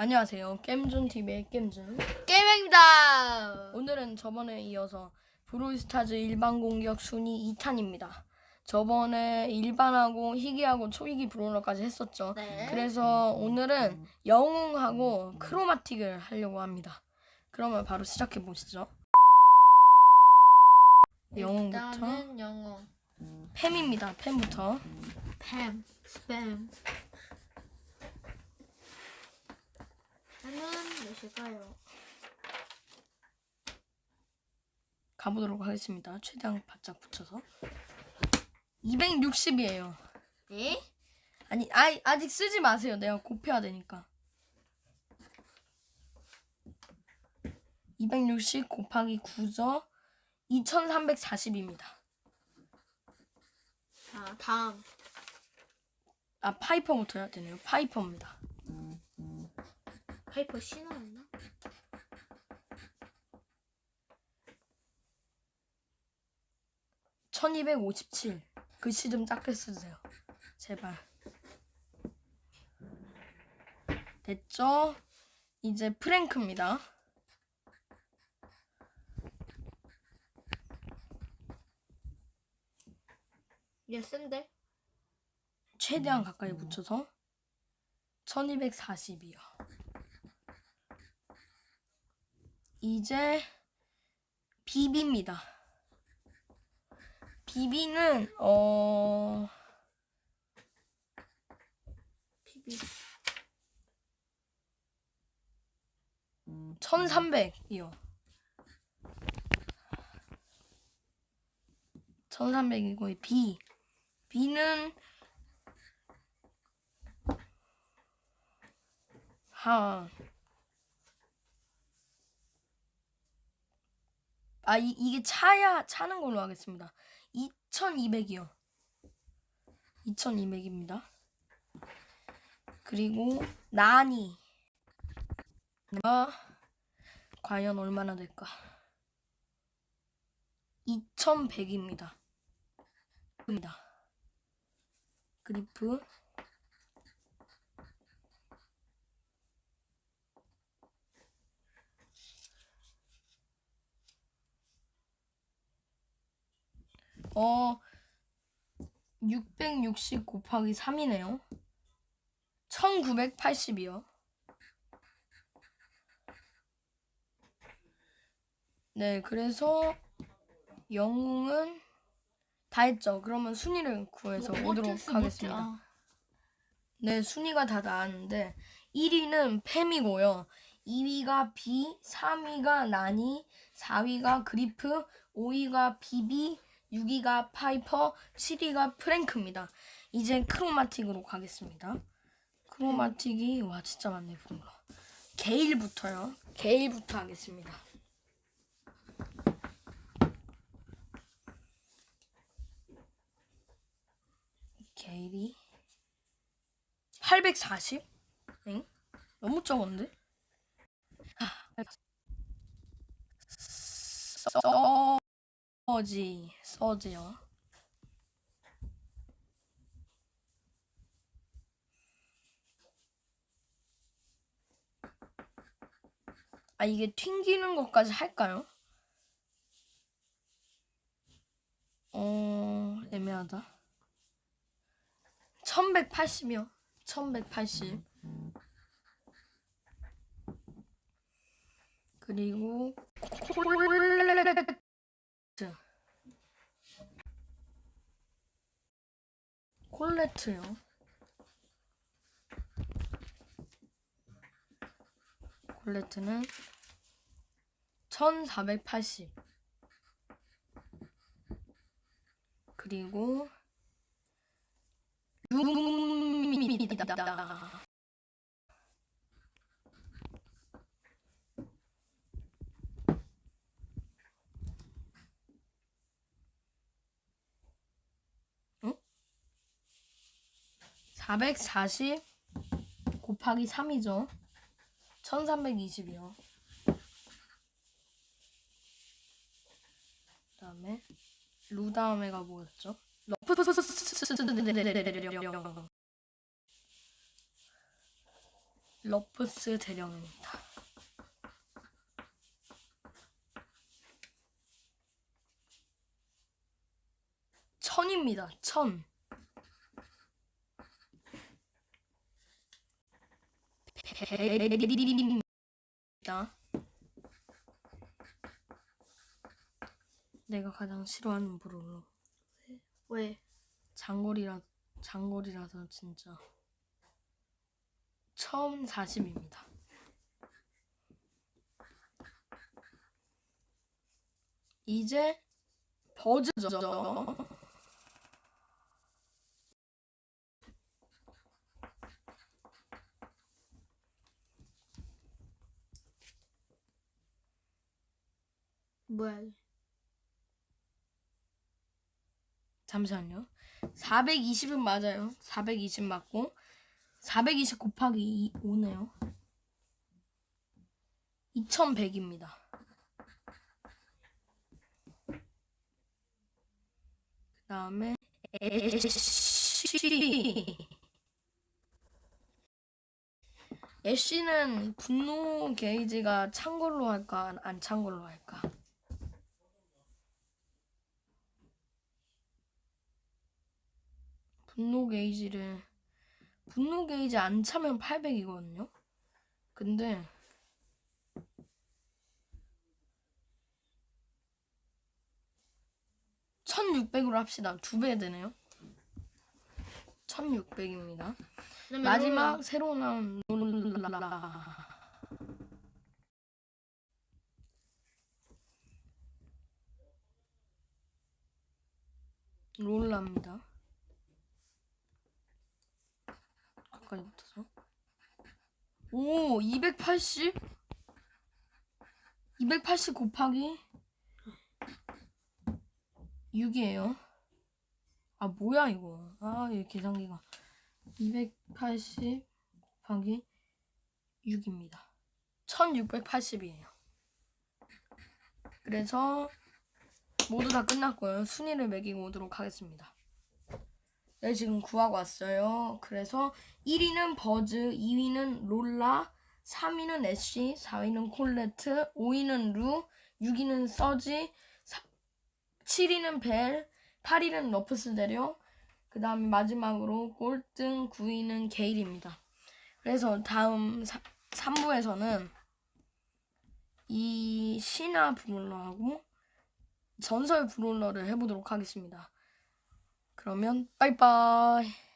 안녕하세요. 게임존TV의 게임존. 게임입니다. 오늘은 저번에 이어서 브롤스타즈 일반 공격 순위 2탄입니다. 저번에 일반하고 희귀하고 초희귀 브롤러까지 했었죠. 네. 그래서 오늘은 영웅하고 크로마틱을 하려고 합니다. 그러면 바로 시작해 보시죠. 영웅부터 일단은 영웅. 팸입니다. 팸부터 팸, 스팸. 몇일까요? 가보도록 하겠습니다. 최대한 바짝 붙여서 260이에요. 네? 아니 아, 아직 쓰지 마세요. 내가 곱해야 되니까. 260 곱하기 9죠. 2340입니다. 자, 다음. 아 파이퍼부터 해야 되네요. 파이퍼입니다. C 나왔나? (1257) 글씨 좀 작게 쓰세요. 제발. 됐죠? 이제 프랭크입니다. 얘 센데? 최대한 가까이 붙여서? 1240이요. 이제 비비입니다. 비비는 어 PB. 1300이요. 1300이고 비 비는 하. 아, 이, 이게 차야, 차는 걸로 하겠습니다. 2200이요. 2200입니다. 그리고, 나니. 가 과연 얼마나 될까? 2100입니다. 입니다. 그리프. 어, 660 곱하기 3이네요. 1980이요. 네, 그래서 영웅은 다 했죠. 그러면 순위를 구해서 뭐, 오도록 못했어, 하겠습니다. 못해. 네, 순위가 다 나왔는데 1위는 팸이고요. 2위가 비, 3위가 나니, 4위가 그리프, 5위가 비비, 6위가 파이퍼, 7위가 프랭크입니다. 이제 크로마틱으로 가겠습니다. 크로마틱이 와 진짜 많네 분거. 게일부터요. 게일부터 하겠습니다. 게일이 840? 엥? 너무 적은데? 아, 840. 서지, 서지요. 아, 이게 튕기는 것까지 할까요? 어, 애매하다. 1180이요. 1180. 그리고트. 콜레트요. 콜레트는 1480. 그리고 룸입니다. 440 곱하기 3이죠. 1320이요. 그 다음에 루 다음에가 뭐였죠? 러프 러프스 대령입니다. 천입니다. 천. 배입니다. 내가 가장 싫어하는 브롤로. 왜? 장거리라 장거리라서 진짜 처음 40입니다. 이제 버즈죠. 뭐야? 잠시만요. 420은 맞아요. 420 맞고 420 곱하기 5네요. 2100입니다. 그 다음에 애쉬 애쉬는 분노 게이지가 찬 걸로 할까 안 찬 걸로 할까? 분노 게이지를 분노 게이지 안 차면 800이거든요. 근데 (1600으로) 합시다. 두 배 되네요. (1600입니다) 마지막 새로 나온 롤라 롤라입니다 가까이 붙어서 오 280? 280 곱하기 6이에요. 아 뭐야 이거? 아이 계산기가. 280 곱하기 6입니다. 1680이에요. 그래서 모두 다 끝났고요. 순위를 매기고 오도록 하겠습니다 네, 지금 구하고 왔어요. 그래서 1위는 버즈, 2위는 롤라, 3위는 애쉬, 4위는 콜레트, 5위는 루, 6위는 서지, 7위는 벨, 8위는 러프스 데려, 그 다음에 마지막으로 꼴등 9위는 게일입니다. 그래서 다음 3부에서는 이 신화 브롤러하고 전설 브롤러를 해보도록 하겠습니다. 그러면 빠이빠이.